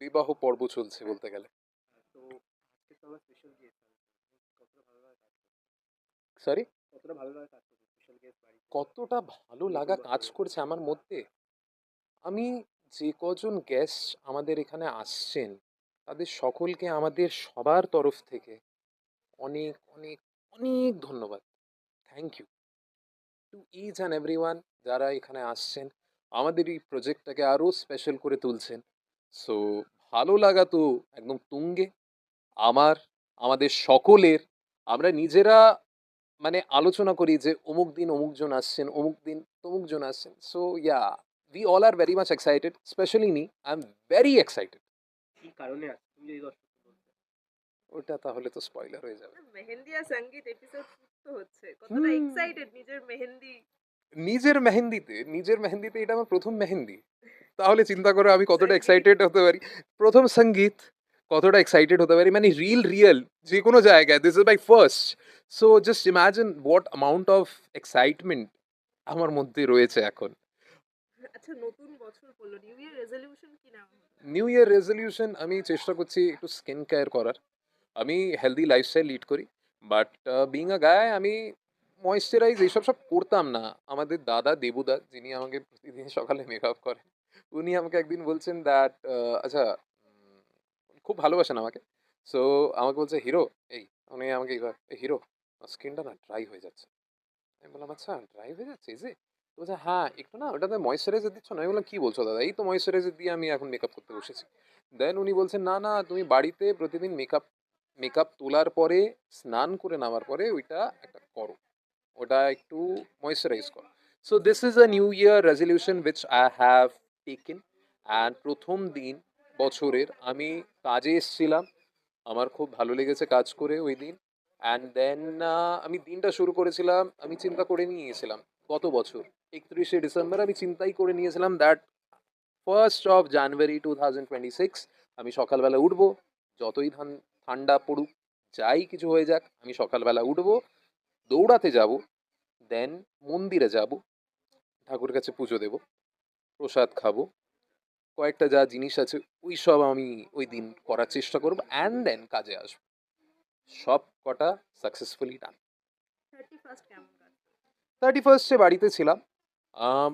বিবাহ পর্ব চলছে বলতে গেলে। সরি বাড়ি কতটা ভালো লাগা কাজ করছে? আমার মধ্যে? আমি যে কজন গেস্ট আমাদের এখানে আসছেন তাদের সকলকে আমাদের সবার তরফ থেকে অনেক অনেক অনেক ধন্যবাদ। Thank you to each and every যারা এখানে আসছেন আমাদের এই প্রজেক্টটাকে আরও স্পেশাল করে তুলছেন। সো ভালো লাগা তো একদম তুঙ্গে। আমার আমাদের সকলের আমরা নিজেরা মানে আলোচনা করি যে অমুক দিন অমুকজন আসছেন অমুক দিন তমুকজন আসছেন। So yeah we all are very much excited specially me I am very excited কি কারণে ওটা তাহলে তো স্পয়লার হয়ে যাবে। মেহেন্দি আর সংগীত এপিসোড তো হচ্ছে। কতটা এক্সাইটেড নিজের মেহেন্দি। নিজের মেহেন্দিতে নিজের মেহেন্দিতে এটা আমার প্রথম মেহেন্দি। তাহলে চিন্তা করো আমি কতটা এক্সাইটেড হতে পারি। প্রথম সংগীত কতটা এক্সাইটেড হতে পারি মানে রিল রিয়েল যে কোনো জায়গায় this is my first so just imagine what amount of excitement আমার মধ্যে রয়েছে এখন। আচ্ছা নতুন বছর পড়ল নিউ ইয়ার রেজলিউশন কি নিউ ইয়ার রেজলিউশন আমি চেষ্টা করছি একটু স্কিন কেয়ার করার। আমি হেলদি লাইফস্টাইল লিড করি বাট বিং আ গায় আমি ময়েশ্চারাইজ এইসব সব করতাম না। আমাদের দাদা দেবুদা যিনি আমাকে প্রতিদিন সকালে মেকআপ করেন উনি আমাকে একদিন বলছেন দ্যাট আচ্ছা খুব ভালোবাসেন আমাকে। সো আমাকে বলছে, হিরো, এই, উনি আমাকে হিরো স্কিনটা না ড্রাই হয়ে যাচ্ছে। আমি বললাম আচ্ছা ড্রাই হয়ে যাচ্ছে এই যে বলছে হ্যাঁ একটু না, ওটাতে ময়েশ্চারাইজার দিচ্ছ না? আমি বললাম, কী বলছো দাদা? এই তো ময়েশ্চারাইজার দিয়ে আমি এখন মেকআপ করতে বসেছি। দেন উনি বলছেন, না না, তুমি বাড়িতে প্রতিদিন মেকআপ মেকআপ তোলার পরে, স্নান করে নামার পরে ওইটা একটা করো। ওটা একটু ময়েশ্চারাইজ করো। So this is a new year resolution which I have taken and প্রথম দিন বছরের আমি কাজে এসেছিলাম। আমার খুব ভালো লেগেছে কাজ করে ওই দিন। অ্যান্ড দেন আমি দিনটা শুরু করেছিলাম, আমি চিন্তা করে নিয়েছিলাম গত বছর। একত্রিশে ডিসেম্বর আমি চিন্তাই করে নিয়েছিলাম that first of January two thousand twenty six আমি সকালবেলা উঠবো। যতই ঠান্ডা পড়ুক, যাই কিছু হয়ে যাক, আমি সকালবেলা উঠবো, দৌড়াতে যাব দেন মন্দিরে যাব, ঠাকুর কাছে পুজো দেব। প্রসাদ খাব। কয়েকটা যা জিনিস আছে ওই সব আমি ওই দিন করার চেষ্টা করব অ্যান্ড দেন কাজে আসব। সব কটা successfully done thirty first thirty ফার্স্টে বাড়িতে ছিলাম।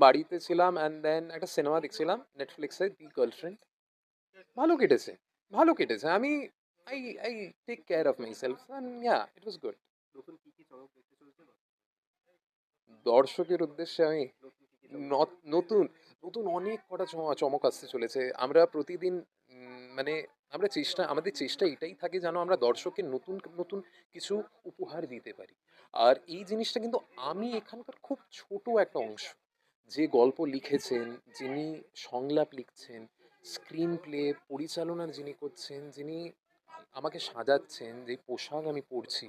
বাড়িতে ছিলাম অ্যান্ড দেন একটা সিনেমা দেখছিলাম নেটফ্লিক্সে দি গার্লফ্রেন্ড ভালো কেটেছে ভালো কেটেছে। আমি I I take care of myself and yeah it was good দর্শকের উদ্দেশ্যে আমি নতুন। নতুন অনেক কটা চমক আসতে চলেছে। আমরা প্রতিদিন মানে আমরা চেষ্টা, আমাদের চেষ্টা এটাই থাকে যেন আমরা দর্শককে নতুন নতুন কিছু উপহার দিতে পারি। আর এই জিনিসটা কিন্তু আমি এখানকার খুব ছোট একটা অংশ। যে গল্প লিখেছেন, যিনি সংলাপ লিখছেন স্ক্রিন প্লে পরিচালনার যিনি করছেন, যিনি আমাকে সাজাচ্ছেন, যে পোশাক আমি পরছি,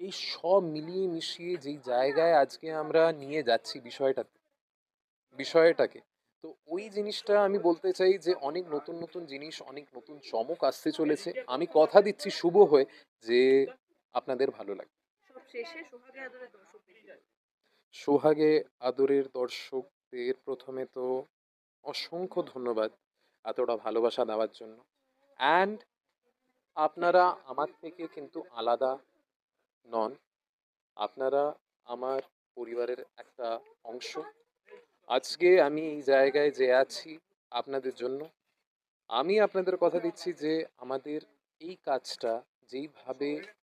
এই সব মিলিয়ে মিশিয়ে যেই জায়গায় আজকে আমরা নিয়ে যাচ্ছি বিষয়টাতে, বিষয়টাকে তো ওই জিনিসটা আমি বলতে চাই যে অনেক নতুন নতুন জিনিস অনেক নতুন চমক আসতে চলেছে। আমি কথা দিচ্ছি শুভ হয়ে যে আপনাদের ভালো লাগবে সোহাগে আদরের দর্শকদের প্রথমে তো অসংখ্য ধন্যবাদ এতটা ভালোবাসা দেওয়ার জন্য। অ্যান্ড আপনারা আমার থেকে কিন্তু আলাদা নন। আপনারা আমার পরিবারের একটা অংশ। আজকে আমি এই জায়গায় যে আছি আপনাদের জন্য, আমি আপনাদের কথা দিচ্ছি যে আমাদের এই কাজটা যেইভাবে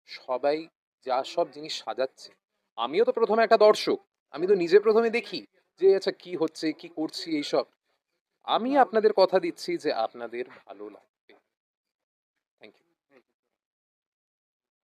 সবাই যা সব জিনিস সাজাচ্ছে, আমিও তো প্রথমে একটা দর্শক, আমি তো নিজে প্রথমে দেখি যে আচ্ছা কি হচ্ছে, কি করছি, এইসব। আমি আপনাদের কথা দিচ্ছি যে আপনাদের ভালো লাগবে